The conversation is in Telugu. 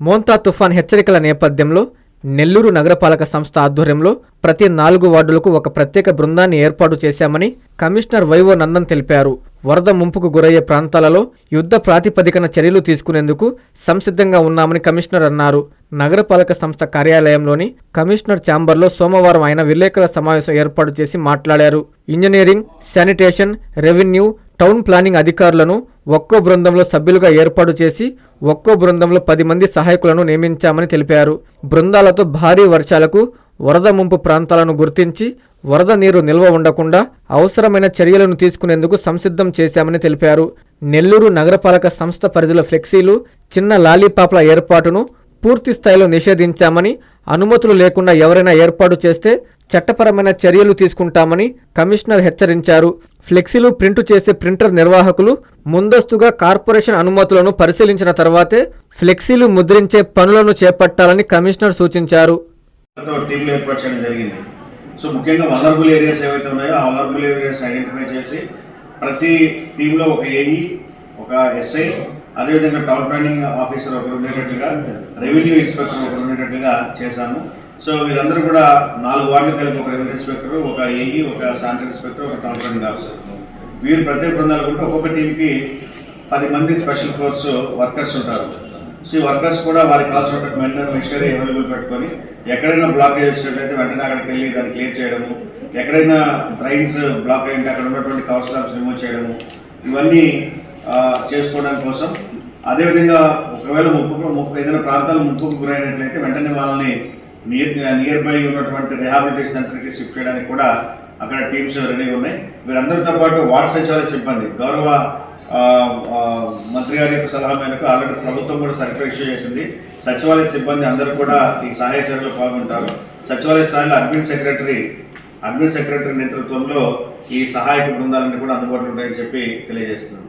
మోంతా తుఫాన్ హెచ్చరికల నేపథ్యంలో నెల్లూరు నగరపాలక సంస్థ ఆధ్వర్యంలో ప్రతి నాలుగు వార్డులకు ఒక ప్రత్యేక బృందాన్ని ఏర్పాటు చేశామని కమిషనర్ వైవో నందన్ తెలిపారు. వరద ముంపుకు గురయ్యే ప్రాంతాలలో యుద్ధ ప్రాతిపదికన చర్యలు తీసుకునేందుకు సంసిద్ధంగా ఉన్నామని కమిషనర్ అన్నారు. నగరపాలక సంస్థ కార్యాలయంలోని కమిషనర్ ఛాంబర్లో సోమవారం ఆయన విలేకరుల సమావేశం ఏర్పాటు చేసి మాట్లాడారు. Engineering sanitation revenue town planning అధికారులను ఒక్కో బృందంలో సభ్యులుగా ఏర్పాటు చేసి ఒక్కో బృందంలో పది మంది సహాయకులను నియమించామని తెలిపారు. బృందాలతో భారీ వర్షాలకు వరద ముంపు ప్రాంతాలను గుర్తించి వరద నీరు నిల్వ ఉండకుండా అవసరమైన చర్యలను తీసుకునేందుకు సంసిద్ధం చేశామని తెలిపారు. నెల్లూరు నగరపాలక సంస్థ పరిధిలో ఫ్లెక్సీలు చిన్న లాలీపాప్ల ఏర్పాటును పూర్తి స్థాయిలో నిషేధించామని అనుమతులు లేకుండా ఎవరైనా ఏర్పాటు చేస్తే చట్టపరమైన చర్యలు తీసుకుంటామని కమిషనర్ హెచ్చరించారు. ఫ్లెక్సీలు ప్రింటు చేసే ప్రింటర్ నిర్వాహకులు ముందస్తుగా కార్పొరేషన్ అనుమతులను పరిశీలించిన తర్వాతే ఫ్లెక్సీలు ముద్రించే పనులను చేపట్టాలని కమిషనర్ సూచించారు. టీంలు ఏర్పాటు చేయడం జరిగింది. సో ముఖ్యంగా వనరబుల్ ఏరియాస్ ఏవైతే ఉన్నాయో ఆ వనరబుల్ ఏరియాస్ ఐడెంటిఫై చేసి ప్రతి టీంలో ఒక ఏఈ ఒక ఎస్ఐ అదేవిధంగా టౌన్ ప్లానింగ్ ఆఫీసర్ ఒకరు ఉండేటట్లుగా రెవెన్యూ ఇన్స్పెక్టర్ ఒకరు ఉండేటట్లుగా చేశాము. సో వీరందరూ కూడా నాలుగు వార్డులు కలిపి ఒక రెవెన్యూ ఇన్స్పెక్టర్ ఒక ఏఈ ఒక శానిటరీ ఇన్స్పెక్టర్ ఒక టౌన్ ప్లానింగ్ ఆఫీసర్. వీరు ప్రత్యేక బృందాలు కూడా ఒక్కొక్క టీంకి పది మంది స్పెషల్ ఫోర్స్ వర్కర్స్ ఉంటారు. సో ఈ వర్కర్స్ కూడా వారికి కావాల్సినటువంటి మెటీరియల్ మిషనరీ అవైలబుల్ పెట్టుకొని ఎక్కడైనా బ్లాకేజ్ వచ్చినట్లయితే వెంటనే అక్కడికి వెళ్ళి దాన్ని క్లియర్ చేయడము ఎక్కడైనా డ్రైన్స్ బ్లాక్ అయింటే అక్కడ ఉన్నటువంటి కవర్ స్లాబ్స్ రిమూవ్ చేయడము ఇవన్నీ చేసుకోవడం కోసం. అదేవిధంగా ఒకవేళ ముప్పు ముప్పు ఏదైనా ప్రాంతాలు ముప్పుకు గురైనట్లయితే వెంటనే వాళ్ళని నియర్ నియర్ బై ఉన్నటువంటి రిహాబిలిటేషన్ సెంటర్కి షిఫ్ట్ చేయడానికి కూడా అక్కడ టీమ్స్ రెడీ ఉన్నాయి. వీరందరితో పాటు వార్డు సచివాలయ సిబ్బంది గౌరవ మంత్రి గారి యొక్క సలహా మేరకు ఆల్రెడీ ప్రభుత్వం కూడా సర్క్యులర్ ఇష్యూ చేసింది. సచివాలయ సిబ్బంది అందరూ కూడా ఈ సహాయ చర్యలో పాల్గొంటారు. సచివాలయ స్థాయిలో అడ్మిన్ సెక్రటరీ అడ్మిన్ సెక్రటరీ నేతృత్వంలో ఈ సహాయక బృందాలన్నీ కూడా అందుబాటులో ఉంటాయని చెప్పి తెలియజేస్తున్నాను.